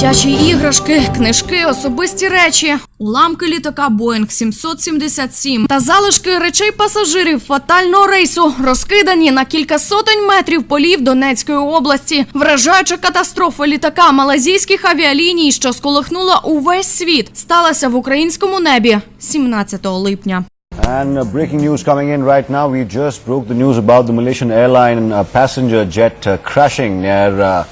Дитячі іграшки, книжки, особисті речі, уламки літака Боїнг 777 та залишки речей пасажирів фатального рейсу розкидані на кілька сотень метрів полів Донецької області. Вражаюча катастрофа літака малазійських авіаліній, що сколихнула увесь світ, сталася в українському небі 17 липня. And uh, breaking news coming in right now. We just broke the news about the Malaysian airline uh, passenger jet uh, crashing near uh,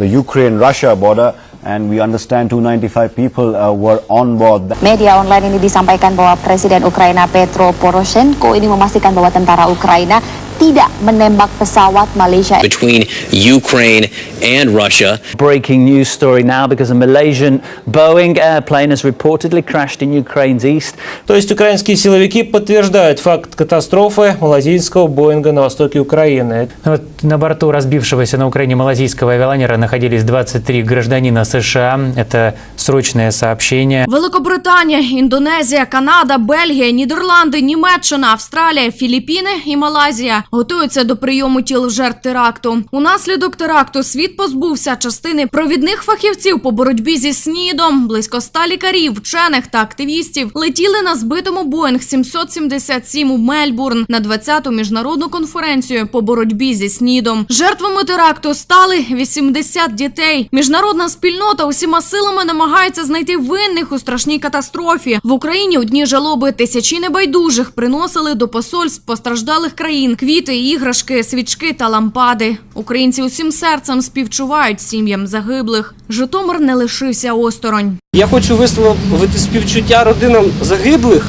the Ukraine-Russia border. And we understand 295 people uh, were on board. Media online ini disampaikan bahwa Presiden Ukraina Petro Poroshenko ini memastikan bahwa tentara Ukraina tidak menembak pesawat Malaysia between Ukraine and Russia. Breaking news story now because a Malaysian Boeing airplane has reportedly crashed in Ukraine's east. То есть украинские силовики подтверждают факт катастрофы малазийского Боинга на востоке Украины. Вот на борту разбившегося на Украине малазийского авиалайнера находились 23 гражданина США. Это срочное сообщение. Великобританія, Індонезія, Канада, Бельгія, Нідерланди, Німеччина, Австралія, Філіппіни і Малайзія готуються до прийому тіл жертв теракту. Унаслідок теракту світ позбувся частини провідних фахівців по боротьбі зі снідом. Близько ста лікарів, вчених та активістів летіли на збитому Боїнг 777 у Мельбурн на 20-ту міжнародну конференцію по боротьбі зі снідом. Жертвами теракту стали 80 дітей. Міжнародна спільнота усіма силами намагається знайти винних у страшній катастрофі. В Україні у дні жалоби тисячі небайдужих приносили до посольств постраждалих країн квіти, іграшки, свічки та лампади. Українці усім серцем співчувають сім'ям загиблих. Житомир не лишився осторонь. Я хочу висловити співчуття родинам загиблих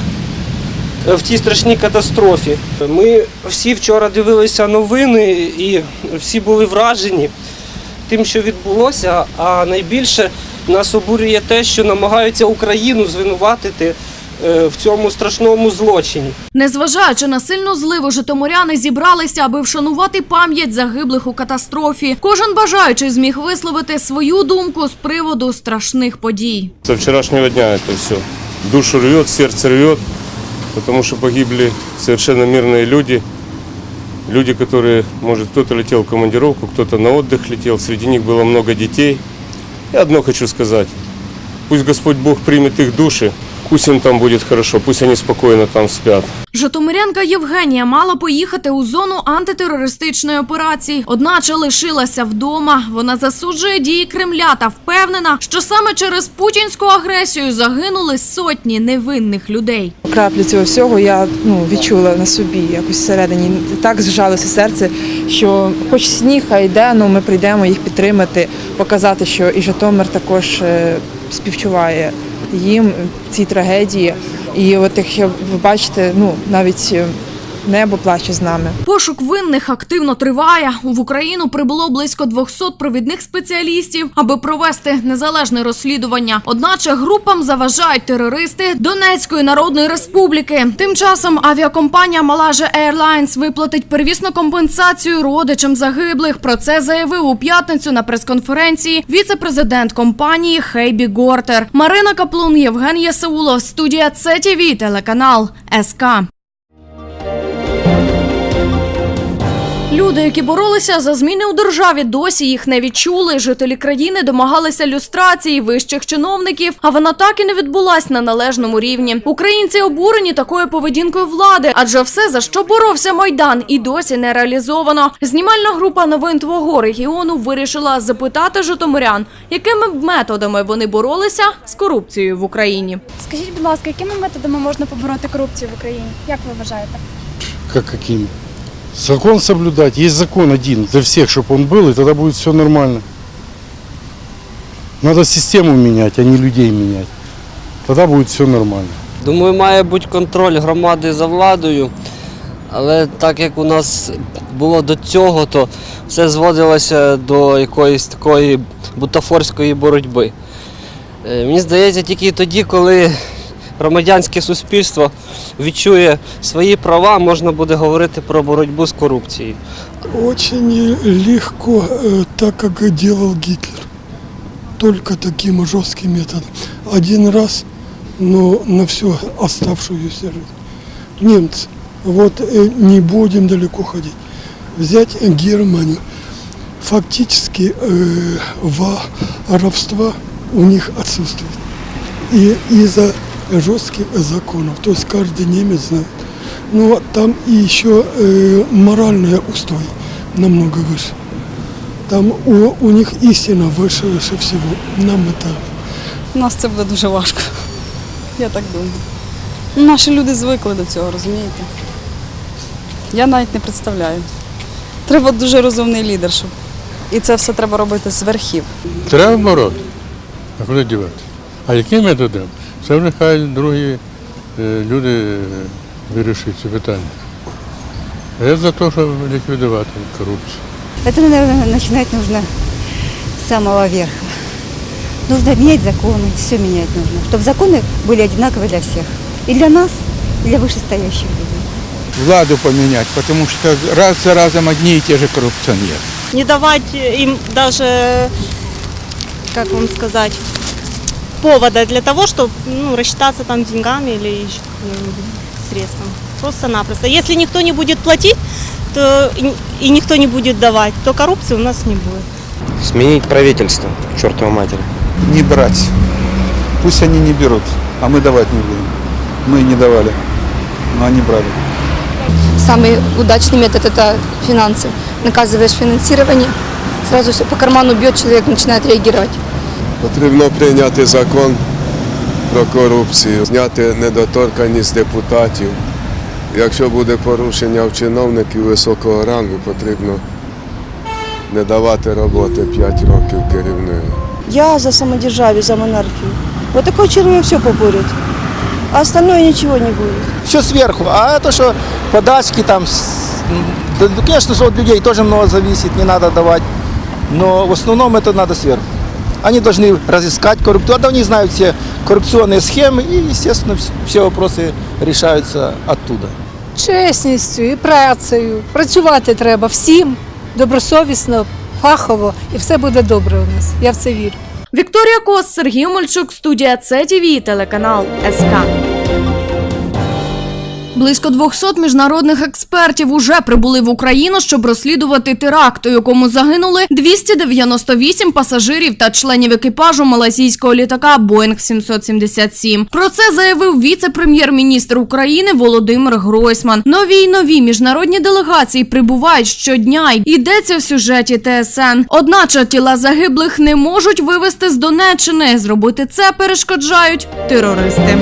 е, в тій страшній катастрофі. Ми всі вчора дивилися новини і всі були вражені тим, що відбулося. А найбільше нас обурює те, що намагаються Україну звинуватити в цьому страшному злочині. Незважаючи на сильну зливу, житомиряни зібралися, аби вшанувати пам'ять загиблих у катастрофі. Кожен бажаючий зміг висловити свою думку з приводу страшних подій. Со вчерашнего дня это все. Душу рвет, сердце рвет, потому что погибли совершенно мирные люди. Люди, которые, может, кто-то летел в командировку, кто-то на отдых летел. Среди них было много детей. И одно хочу сказать. Пусть Господь Бог примет их души, пусть им там будет хорошо, пусть они спокойно там спят. Житомирянка Євгенія мала поїхати у зону антитерористичної операції, одначе лишилася вдома. Вона засуджує дії Кремля та впевнена, що саме через путінську агресію загинули сотні невинних людей. краплю цього всього я ну, відчула на собі якось всередині. Так зжалося серце, що хоч сніг а йде, але ми прийдемо їх підтримати, показати, що і Житомир також е, співчуває їм цій трагедії. І от як ви бачите, ну навіть е, небо плаче з нами. Пошук винних активно триває. В Україну прибуло близько 200 провідних спеціалістів, аби провести незалежне розслідування. Одначе групам заважають терористи Донецької народної республіки. Тим часом авіакомпанія Malaysia Airlines виплатить первісну компенсацію родичам загиблих. Про це заявив у п'ятницю на прес-конференції віце-президент компанії Хейбі Гортер. Марина Каплун, Євген Ясаулов, студія ЦТВ, телеканал СК. Люди, які боролися за зміни у державі, досі їх не відчули. Жителі країни домагалися люстрації вищих чиновників, а вона так і не відбулась на належному рівні. Українці обурені такою поведінкою влади, адже все, за що боровся майдан, і досі не реалізовано. Знімальна група новин твого регіону вирішила запитати житомирян, якими б методами вони боролися з корупцією в Україні. Скажіть, будь ласка, якими методами можна побороти корупцію в Україні? Як ви вважаєте? Как каким? Закон соблюдать. Есть закон один для всех, чтобы он был, и тогда будет все нормально. Надо систему менять, а не людей менять. Тогда будет все нормально. Думаю, має бути контроль громади за владою, але так як у нас було до цього, то все зводилося до якоїсь такої бутафорської боротьби. Е, Мені здається, тільки тоді, коли громадянське суспільство відчує свої права, можна буде говорити про боротьбу з корупцією. Очень легко, э, так как делал Гитлер. Только таким жестким методом. Один раз, но на всю оставшуюся жизнь. Немцы, вот э, не будем далеко ходить. Взять Германию. Фактически э, воровства у них отсутствует. И из-за жестких законов, то есть каждый немец знает. Но там и еще э, моральные устои намного выше. Там у, у них истина выше, выше всего. Нам это У нас це буде дуже важко. Я так думаю. Наші люди звикли до цього, розумієте? Я навіть не представляю. Треба дуже розумний лідер, щоб. І це все треба робити з верхів. Треба бороти. А куди дівати? А яким методом? Це вже хай другі е, люди е, вирішують це питання. А я за те, щоб ліквідувати корупцію. Это, наверное, начинать нужно с самого верха. Нужно менять законы, все менять нужно, чтобы законы были одинаковые для всех. И для нас, и для вышестоящих людей. Владу поменять, потому что раз за разом одни и те же коррупционеры. не давать им даже, как вам сказать, повода для того, чтобы ну, рассчитаться там деньгами или еще средством. Просто-напросто. Если никто не будет платить, то и- и никто не будет давать, то коррупции у нас не будет. Сменить правительство, к чертовой матери. Не брать. Пусть они не берут, а мы давать не будем. Мы не давали, но они брали. Самый удачный метод – это финансы. Наказываешь финансирование, сразу все по карману бьет, человек начинает реагировать. Потрібно прийняти закон про корупцію, зняти недоторканність депутатів. Якщо буде порушення в чиновників високого рангу, потрібно не давати роботи 5 років керівною. Я за самодержавие, за монархию. Вот такой человек все поборет, а остальное ничего не будет. Все сверху. А то, что подачки там, да, ну, конечно, что от людей тоже много зависит, не надо давать. Но в основном это надо сверху. Они должны разыскать коррупцию. А они знают все коррупционные схемы и, естественно, вс- все вопросы решаются оттуда. чесністю і працею. Працювати треба всім добросовісно, фахово, і все буде добре у нас. Я в це вірю. Вікторія Кос, Сергій Мальчук, студія ЦТВ, телеканал СК. Близько 200 міжнародних експертів уже прибули в Україну, щоб розслідувати теракт, у якому загинули 298 пасажирів та членів екіпажу малазійського літака Боїнг 777. Про це заявив віце-прем'єр-міністр України Володимир Гройсман. Нові й нові міжнародні делегації прибувають щодня. Йдеться в сюжеті ТСН. Одначе тіла загиблих не можуть вивезти з Донеччини. Зробити це перешкоджають терористи.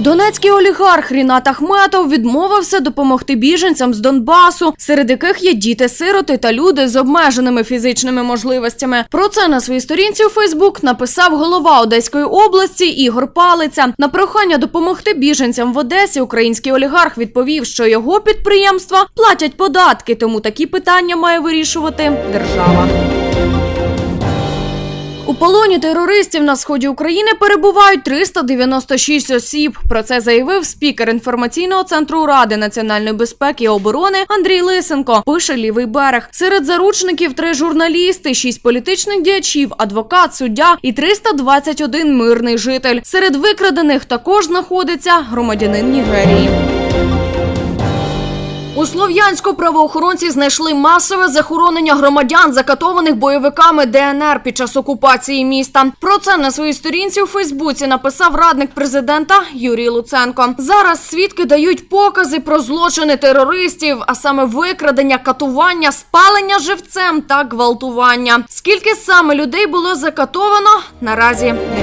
Донецький олігарх Рінат Ахметов відмовився допомогти біженцям з Донбасу, серед яких є діти-сироти та люди з обмеженими фізичними можливостями. Про це на своїй сторінці у Фейсбук написав голова Одеської області Ігор Палиця. На прохання допомогти біженцям в Одесі український олігарх відповів, що його підприємства платять податки, тому такі питання має вирішувати держава. Полоні терористів на сході України перебувають 396 осіб. Про це заявив спікер інформаційного центру Ради національної безпеки і оборони Андрій Лисенко. Пише лівий берег. Серед заручників три журналісти, шість політичних діячів, адвокат, суддя і 321 мирний житель. Серед викрадених також знаходиться громадянин Нігерії. У Слов'янську правоохоронці знайшли масове захоронення громадян, закатованих бойовиками ДНР під час окупації міста. Про це на своїй сторінці у Фейсбуці написав радник президента Юрій Луценко. Зараз свідки дають покази про злочини терористів, а саме викрадення, катування, спалення живцем та гвалтування. Скільки саме людей було закатовано, наразі невідомо.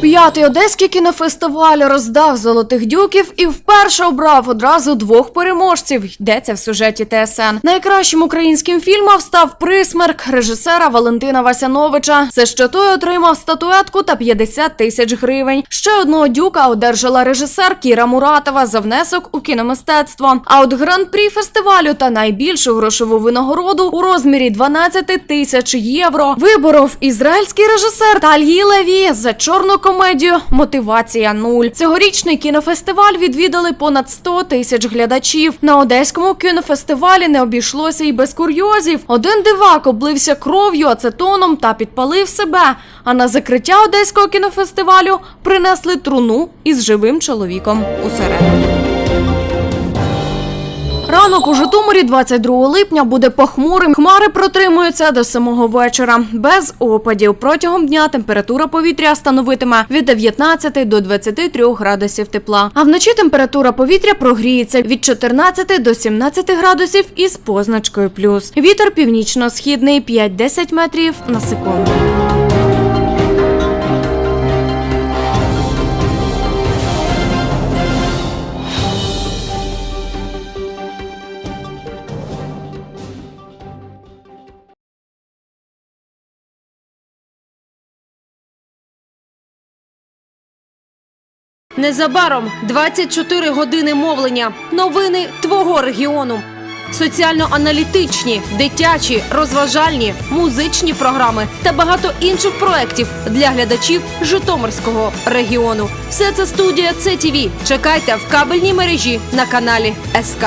П'ятий одеський кінофестиваль роздав золотих дюків і вперше обрав одразу двох переможців. Йдеться в сюжеті ТСН. Найкращим українським фільмом став присмерк режисера Валентина Васяновича. За що той отримав статуетку та 50 тисяч гривень. Ще одного дюка одержала режисер Кіра Муратова за внесок у кіномистецтво. А от гран-прі фестивалю та найбільшу грошову винагороду у розмірі 12 тисяч євро виборов ізраїльський режисер Тальї Леві за чорну комедію Мотивація нуль. Цьогорічний кінофестиваль відвідали понад 100 тисяч глядачів. На одеському кінофестивалі не обійшлося і без курйозів. Один дивак облився кров'ю, ацетоном та підпалив себе. А на закриття одеського кінофестивалю принесли труну із живим чоловіком усередині. Ранок у Житомирі 22 липня буде похмурим. Хмари протримуються до самого вечора. Без опадів. Протягом дня температура повітря становитиме від 19 до 23 градусів тепла. А вночі температура повітря прогріється від 14 до 17 градусів із позначкою плюс. Вітер північно-східний 5-10 метрів на секунду. Незабаром 24 години мовлення. Новини твого регіону. Соціально-аналітичні, дитячі, розважальні, музичні програми та багато інших проєктів для глядачів Житомирського регіону. Все це студія ЦТВ. Чекайте в кабельній мережі на каналі СК.